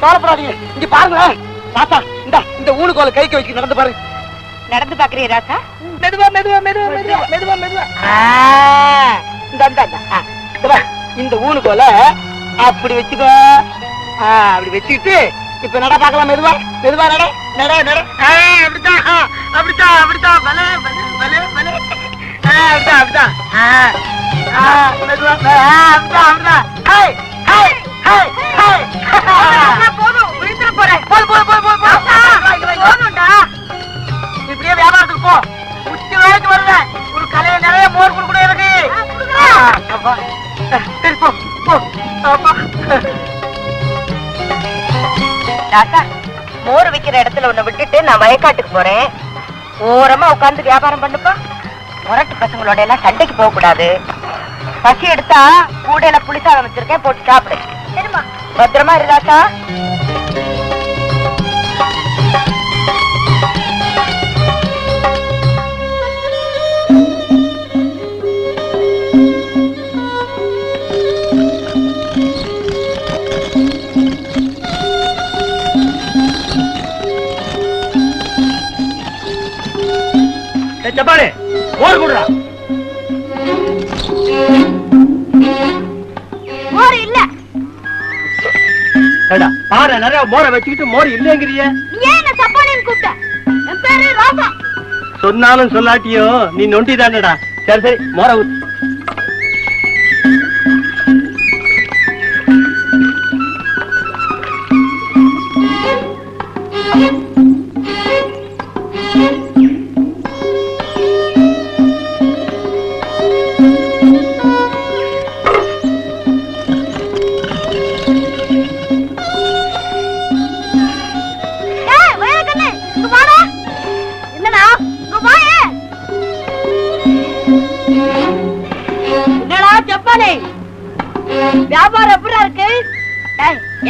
பத்தி கவலைப்படாதீங்க. இங்க பாருங்களேன் தாத்தா இந்த இந்த ஊனுகோல கைக்கு வச்சு நடந்து பாருங்க நடந்து பாக்குறிய ராசா? மெதுவா மெதுவா மெதுவா மெதுவா மெதுவா மெதுவா. இந்த இந்த ஊனுகோல அப்படி வச்சுக்கோ. ஆ, அப்படி வச்சுக்கிட்டு இப்ப நட பார்க்கலாம் மெதுவா. மெதுவா நட நட நட. ஆ, அப்படித்தான். அப்படித்தான் அப்படித்தான். பலே பலே பலே பலே அப்படித்தான் அப்படித்தான். ஆ, ஆ, மெதுவா. ஆ, அப்படித்தான் அப்படித்தான். ஹேய் ஹேய் ஹேய் போதும் விழுந்துட போறேன் போதும்டா இப்படியே வியாபாரத்துக்கு போ உச்சி வேலைக்கு வருவேன் ஒரு கலையில நிறைய மோர் குடுக்கணும் எனக்கு சரி போ போ அப்பா. மோர் விக்கிற இடத்துல உன்னை விட்டுட்டு நான் வயக்காட்டுக்கு போறேன் ஓரமா உட்காந்து வியாபாரம் பண்ணுப்பா முரட்டு பசங்களோட எல்லாம் சண்டைக்கு போக கூடாது பசி எடுத்தா கூடையில புளிசாதம் வச்சிருக்கேன் போட்டு சாப்பிடு பத்திரமா இரு ராசா. ஓர் ஜப்பானே குடுறா பாரு நிறைய மோரை வச்சுக்கிட்டு மோர் இல்லைங்கிறிய. சொன்னாலும் சொல்லாட்டியோ நீ நொண்டி தானடா சரி சரி மோரை ஊத்து.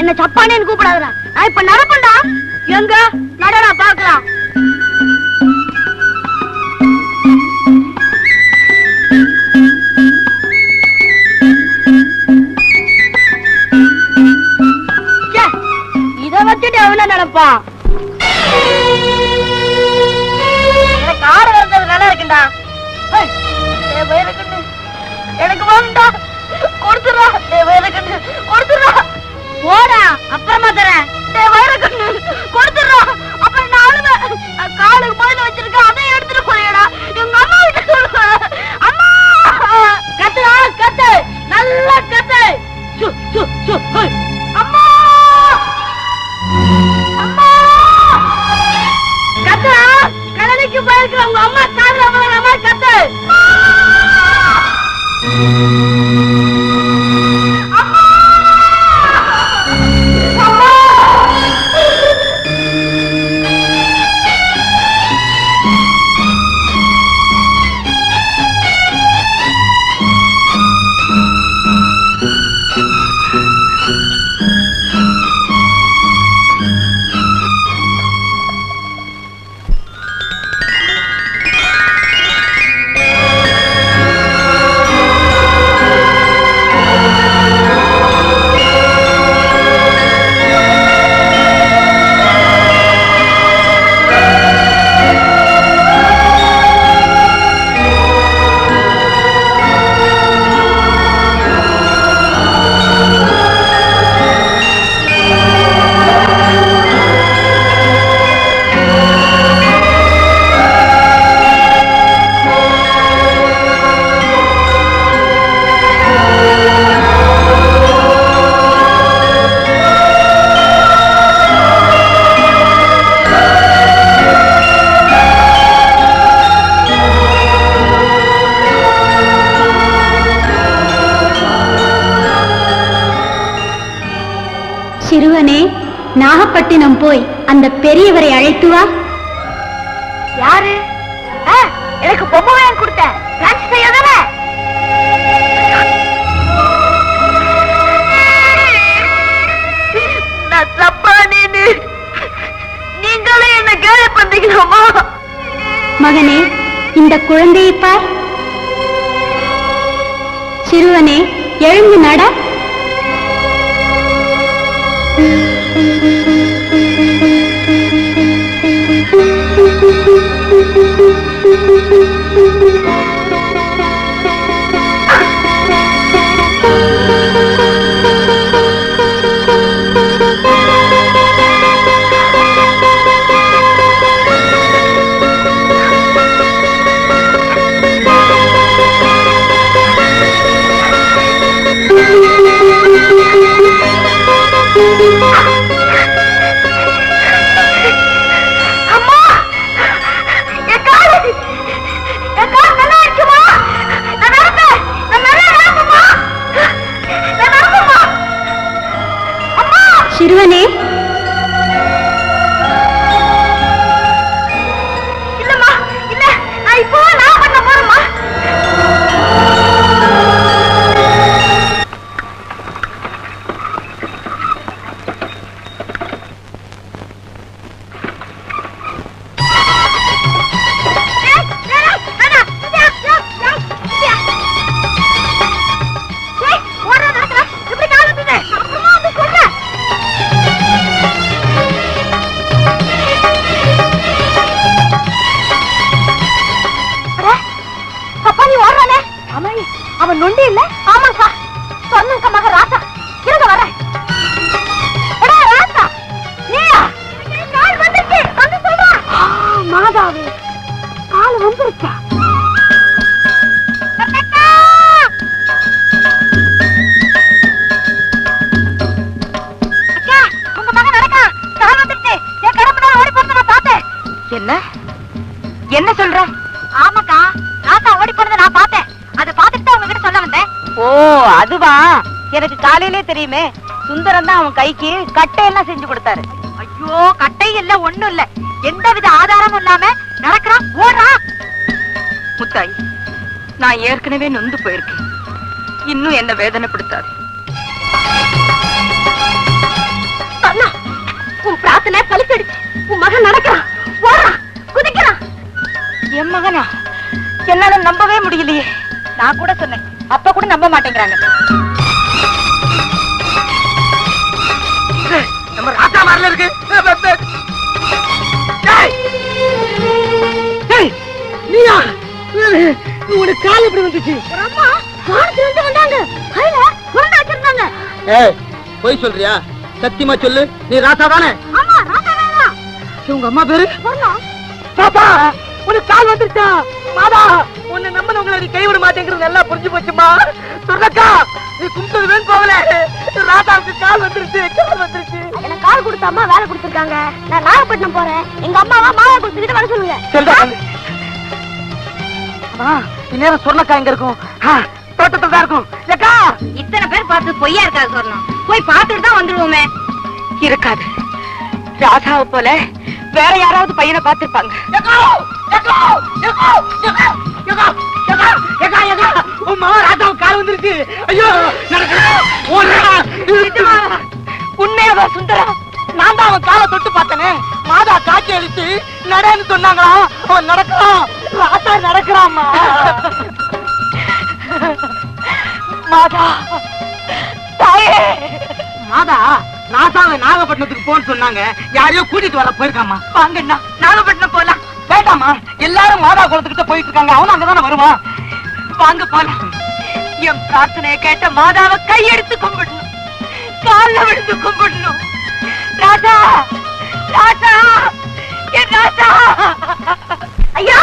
என்ன சப்பானேன்னு கூப்பிடாதடா. நான் இப்ப நடப்பேன்டா எங்க? நடடா பாக்கலாம் இத வச்சுட்டு எவ்வளவு நினைப்பான் எனக்கு ஆறு வரது நல்லா இருக்குண்டா. ஏய், என் வயிறுக்குன்னு எனக்கு வாங்கடா கொடுத்துடா என் வயிறுக்குன்னு கொடுத்துடா போடா அப்புறமா தரேன். என் வயிறுக்குன்னு கொடுத்துடா அப்புறம் நான் அழுவேன் நான் காலுக்கு முதல்ல வச்சிருக்கேன் அதை எடுத்துட்டு போறியடா. எங்க அம்மா கிட்ட சொல்லுவேன் அம்மா! கத்துடா கத்து நல்லா கத்து சு சு சு ஹோய். அம்மா! அம்மா! கத்துடா கடலைக்கு போயிருக்கிற உங்க அம்மா காதுல விழுற மாதிரி கத்து நாகப்பட்டினம் போய் அந்த பெரியவரை அழைத்து வா. யாரு? எனக்கு பொம்மை கொடுத்த நீங்களே என்ன கேள்வி பண்றீங்களா மகனே இந்த குழந்தையை பார். சிறுவனே எழுந்து நட. அதுவா? எனக்கு காலையிலே தெரியுமே சுந்தரம் தான் அவன் கைக்கு கட்டையெல்லாம் செஞ்சு கொடுத்தாரு. ஐயோ கட்டை இல்ல ஒண்ணும் இல்ல. எந்தவித ஆதாரமும் இல்லாம நடக்கிறான். ஓடுறான் முத்தாய் நான் ஏற்கனவே நொந்து போயிருக்கேன். இன்னும் என்ன வேதனைப்படுத்தாது. அண்ணா உன் பிரார்த்தனை பலிச்சிடுச்சு உன் மகன் நடக்கிறான். ஓடுறான் குதிக்கிறான். என் மகனா? என்னால நம்பவே முடியலையே. நான் கூட சொன்னேன் அப்ப கூட நம்ப மாட்டேங்கிறாங்க. நம்ம ராஜா மாதிரில இருக்கு. நீயா? உனக்கு கால் எப்படி வந்துச்சு? அம்மா வானத்துல இருந்து வந்தாங்க. கையில வச்சிருந்தாங்க ஏய் போய் சொல்றியா? சத்தியமா சொல்லு. நீ ராசா தானே? ஆமா ராசா வேணா உங்க அம்மா பேரு? பாப்பா உனக்கு கால் வந்துருச்சா? மாதா உன்னை நம்பினவங்களை நீ கைவிட மாட்டேங்கிறது நல்லா புரிஞ்சு போச்சுமா? சொன்னக்கா நீ கும்பிட்டது வேணும் போகல. ராதாவுக்கு கால் வந்துருச்சு கால் வந்துருச்சு. எனக்கு கால் கொடுத்த அம்மா வேலை கொடுத்துருக்காங்க. நான் நாகப்பட்டினம் போறேன். எங்க அம்மாவா மாலை கொடுத்துக்கிட்டு வர சொல்லுங்க. அம்மா இந்நேரம் சொன்னக்கா எங்க இருக்கும்? தோட்டத்துல தான் இருக்கும். ஏக்கா! இத்தனை பேர் பார்த்து பொய்யா இருக்காது சொல்லணும் போய் பார்த்துட்டு தான் வந்துருவோமே. இருக்காது. ராதாவை போல வேற யாராவது பையனை பார்த்திருப்பாங்க. உன் மாவ ராதாவு கால் வந்துருச்சு. ஐயோ உண்மையாவா சுந்தரா? நான் தொட்டு பார்த்தனே. மாதா காட்சி அழித்து நடன்னு சொன்னாங்களா? அவன் நடக்கலாம் ராதா நடக்கிறாமா மாதா தாயே. மாதா ராதாவை நாகப்பட்டினத்துக்கு போன்னு சொன்னாங்க. யாரையோ கூட்டிட்டு வர போயிருக்காமா வாங்கண்ணா. நாகப்பட்டினம் போலாம். வேண்டாமா எல்லாரும் மாதா குளத்துக்கிட்ட போயிட்டு இருக்காங்க அவனும் அங்கதானே வருவான். வாங்க போலாம். என் பிரார்த்தனையை கேட்ட மாதாவை கையெடுத்து கும்பிடணும். கால்ல விழுந்து கும்பிடணும். ராஜா! ராஜா! என் ராஜா! ஐயா!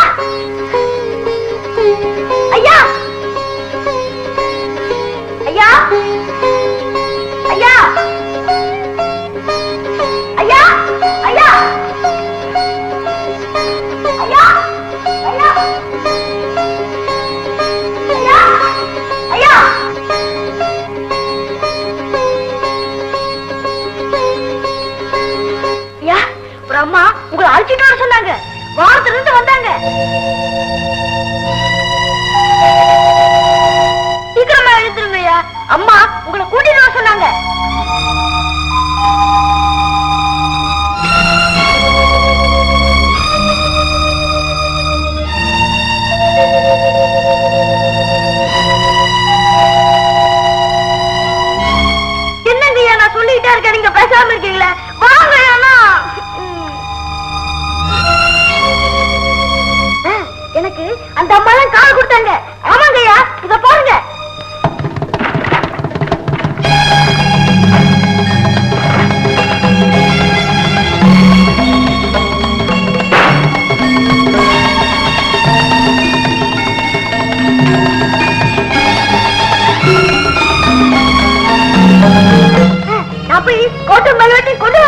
நான்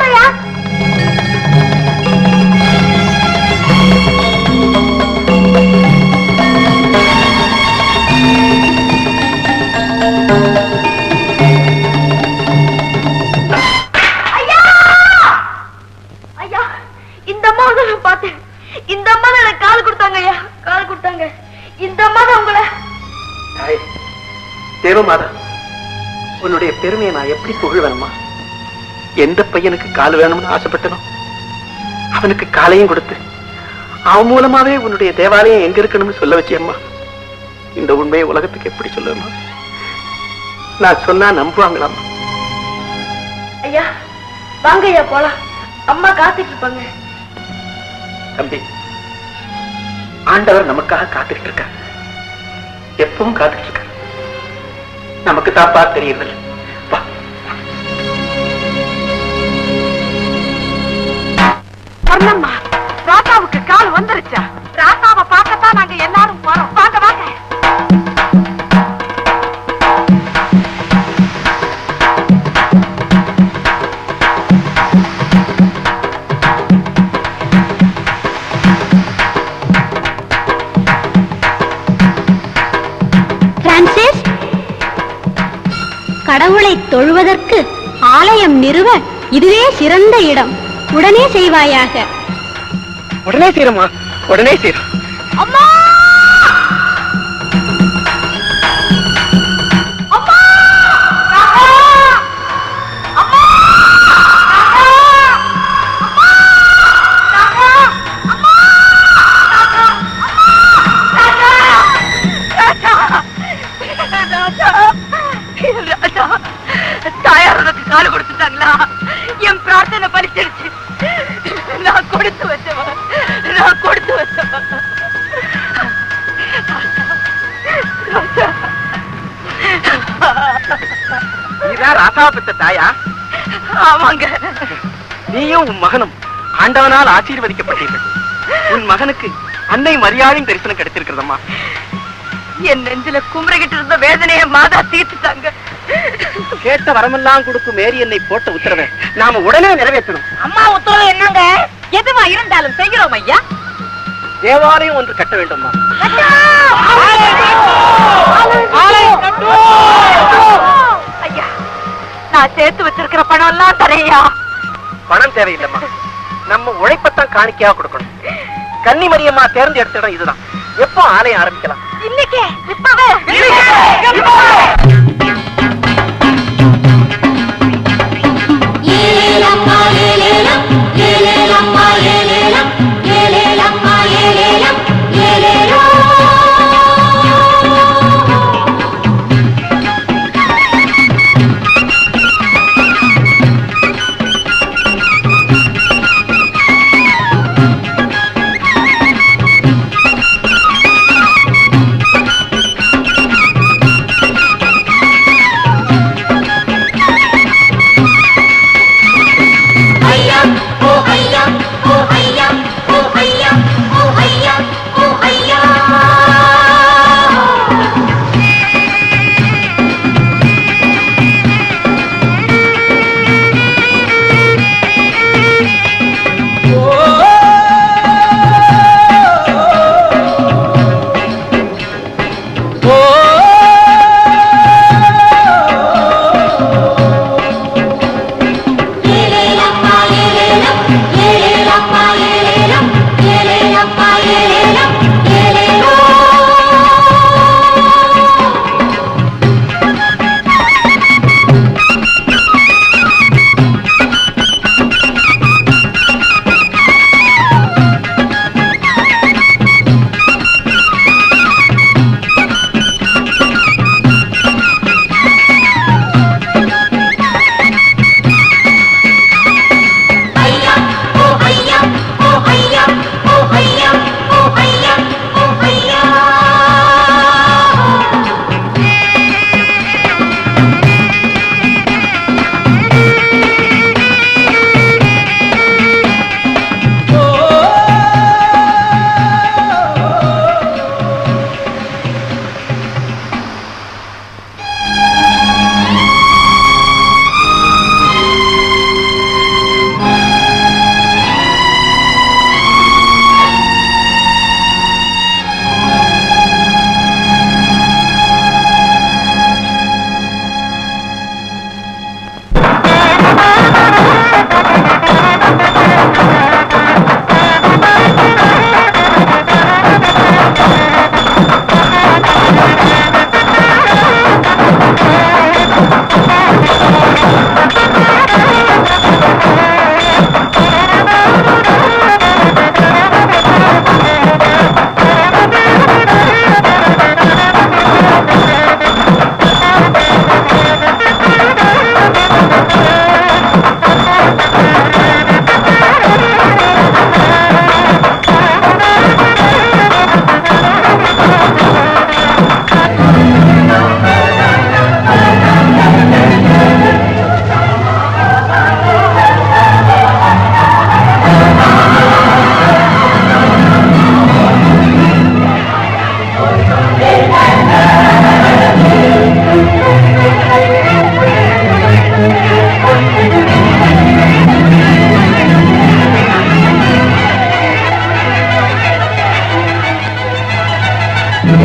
எந்த பையனுக்கு கால் வேணும்னு ஆசைப்பட்டனோ? அவனுக்கு காலையும் கொடுத்து அவன் மூலமாவே உன்னுடைய தேவாலயம் எங்க இருக்கணும்னு சொல்ல வச்சியம்மா. இந்த உண்மையை உலகத்துக்கு எப்படி சொல்லுமா நான் சொன்னா நம்புவாங்களாம்மா. ஐயா வாங்க ஐயா போலாம். அம்மா காத்துட்டு இருப்பாங்க தம்பி ஆண்டவர் நமக்காக காத்துக்கிட்டு இருக்கார் எப்பவும் காத்துக்கிட்டு இருக்கார் நமக்கு தாப்பா தெரியறதில்ல வா ராதாவுக்கு கால் வந்துருச்சா? ராதாவை பார்க்கத்தான் நாங்க எல்லாரும் போறோம். வாங்க வாங்க. கடவுளை தொழுவதற்கு ஆலயம் நிறுவ இதுவே சிறந்த இடம். உடனே செய்வாயாக. உடனே செய்யறமா உடனே செய்யறோம் பிரார்த்தனை பலிச்சிருச்சு. நான் கொடுத்து வச்சவன் நான் கொடுத்து வச்சவன் ராஜா. நீதான் தாயா? ஆமாங்க. நீயும் உன் மகனும் ஆண்டவனால் ஆசீர்வதிக்கப்பட்டீர்கள். உன் மகனுக்கு அன்னை மரியாதையும் தரிசனம் கிடைத்திருக்கிறதம்மா. என் நெஞ்சில குமரிக்கிட்டு இருந்த வேதனையை மாதா தீர்த்துட்டாங்க. கேட்ட வரமெல்லாம் கொடுக்கும் மேரி என்னை போட்ட உத்தரவை நாம உடனே நிறைவேற்றணும். அம்மா உத்தரவு என்னங்க? எதுவா இருந்தாலும் செய்கிறோம் ஐயா. தேவாலயம் ஒன்று கட்ட வேண்டும்மா. ஐயா நான் சேர்த்து வச்சிருக்கிற பணம் எல்லாம் தரையா பணம் தேவையில்லைம்மா. நம்ம உழைப்பத்தான் காணிக்கையா கொடுக்கணும். கன்னி மரியம்மா தேர்ந்தெடுத்த இடம் இதுதான். எப்போ ஆலயம் ஆரம்பிக்கலாம்? இன்னைக்கு இப்பவே. லேலேலப்பா லேலேலம் லேலேலப்பா லேலேலம்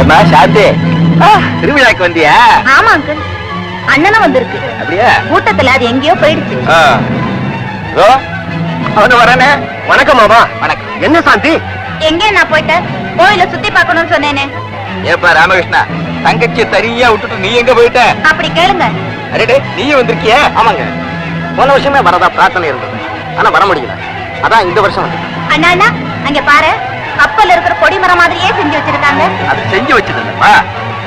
ஏமா சாந்தி திருவிழாக்கு வந்தியா? ஆமா அங்கிள் அண்ணனும் வந்திருக்கு. அப்படியா? கூட்டத்துல அது எங்கேயோ போயிடுச்சு. அவனு வரானே. வணக்கம் மாமா. வணக்கம். என்ன சாந்தி? எங்கே நான் போயிட்டேன்? கோயில சுத்தி பார்க்கணும்னு சொன்னேனே. ஏப்பா ராமகிருஷ்ணா தங்கச்சி தனியா விட்டுட்டு நீ எங்க போயிட்ட? அப்படி கேளுங்க. அடடே நீயும் வந்திருக்கிய? ஆமாங்க. போன வருஷமே வரதா பிரார்த்தனை இருந்தது. ஆனா வர முடியல. அதான் இந்த வருஷம் அண்ணா அண்ணா அங்க பாரு. கப்பல்ல இருக்கிற கொடி மரம் மாதிரியே செஞ்சு வச்சிருக்காங்க. அது செஞ்சு வச்சதுல்லப்பா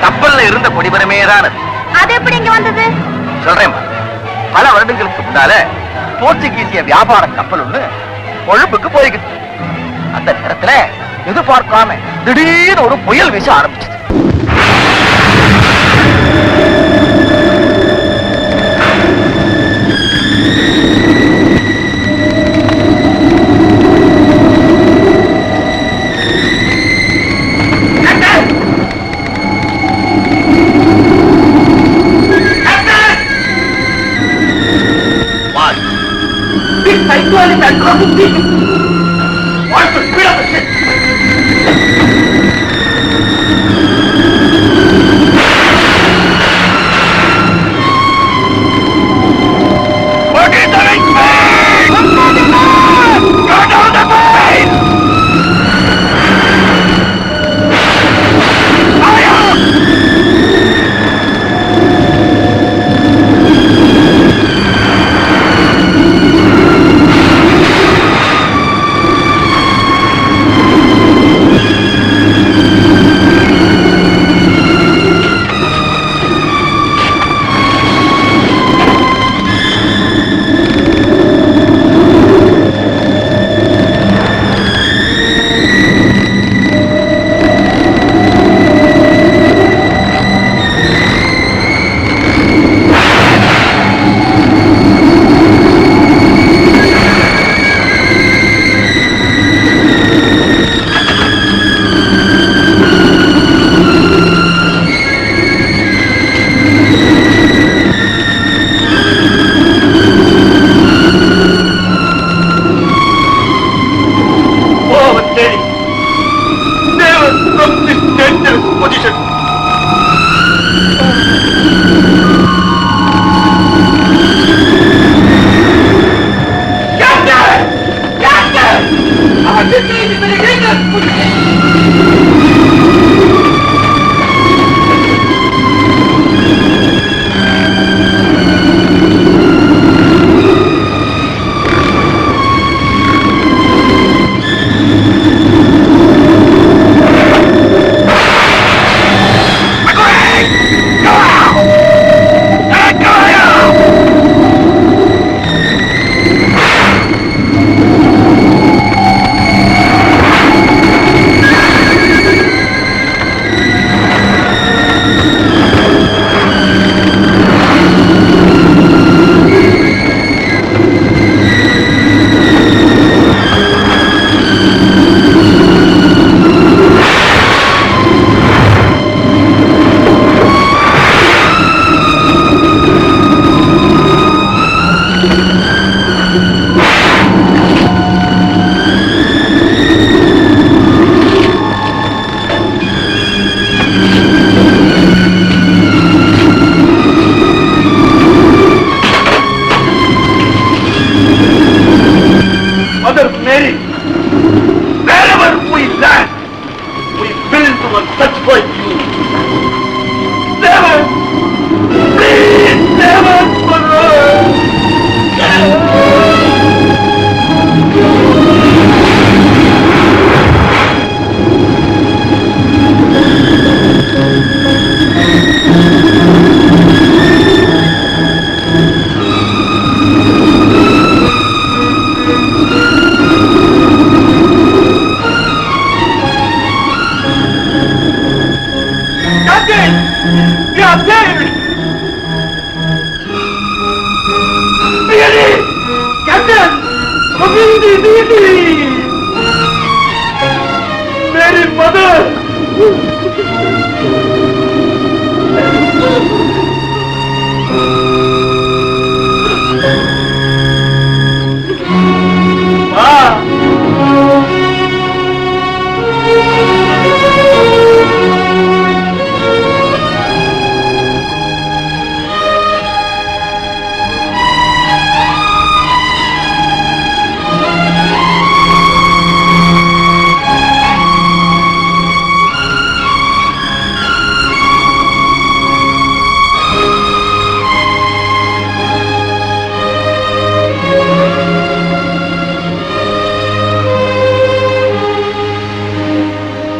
கப்பல்ல இருந்த கொடிமரமே தான் அது. அது எப்படி இங்க வந்தது? சொல்றேன் பல வருடங்களுக்கு முன்னால போர்ச்சுகீசிய வியாபார கப்பல் ஒண்ணு கொழும்புக்கு போய்கிட்டு அந்த நேரத்துல எதிர்பார்க்காம திடீர்னு ஒரு புயல் வீச ஆரம்பிச்சது. సైకోలు తట్టుకోండి அசிஸ்டன்ட்